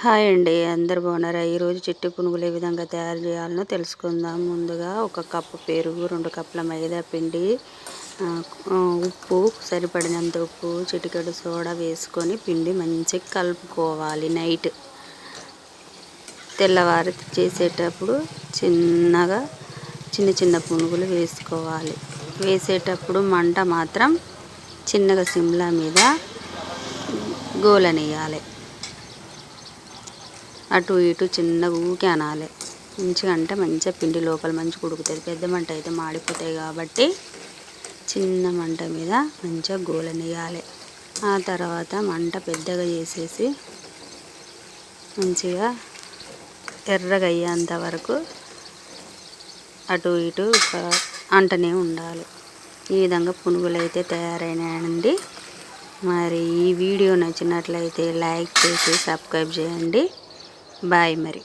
Hi అండి అందరు బాగున్నారా? ఈరోజు చెట్టు పునుగులు ఏ విధంగా తయారు చేయాలనో తెలుసుకుందాం. ముందుగా ఒక కప్పు పెరుగు రెండు కప్పుల మైదా పిండి ఉప్పు సరిపడినంత ఉప్పు చిటికెడు సోడా వేసుకొని పిండి మంచిగా కలుపుకోవాలి నైట్. తెల్లవారి చేసేటప్పుడు చిన్నగా చిన్న చిన్న పునుగులు వేసుకోవాలి. వేసేటప్పుడు మంట మాత్రం చిన్నగా సిమ్లా మీద గోలనేయాలి. అటు ఇటు చిన్నగా ఊకే అనాలి. మంచిగా అంటే మంచిగా పిండి లోపల మంచిగా ఉడుకుతుంది. పెద్ద మంట అయితే మాడిపోతాయి కాబట్టి చిన్న మంట మీద మంచిగా గోలనియాలి ఆ తర్వాత మంట పెద్దగా చేసేసి మంచిగా ఎర్రగా అయ్యేంత వరకు అటు ఇటు అంటనే ఉండాలి. ఈ విధంగా పునుగులు అయితే తయారైనాయండి. మరి ఈ వీడియో నచ్చినట్లయితే లైక్ చేసి సబ్స్క్రైబ్ చేయండి. బాయ్ మరి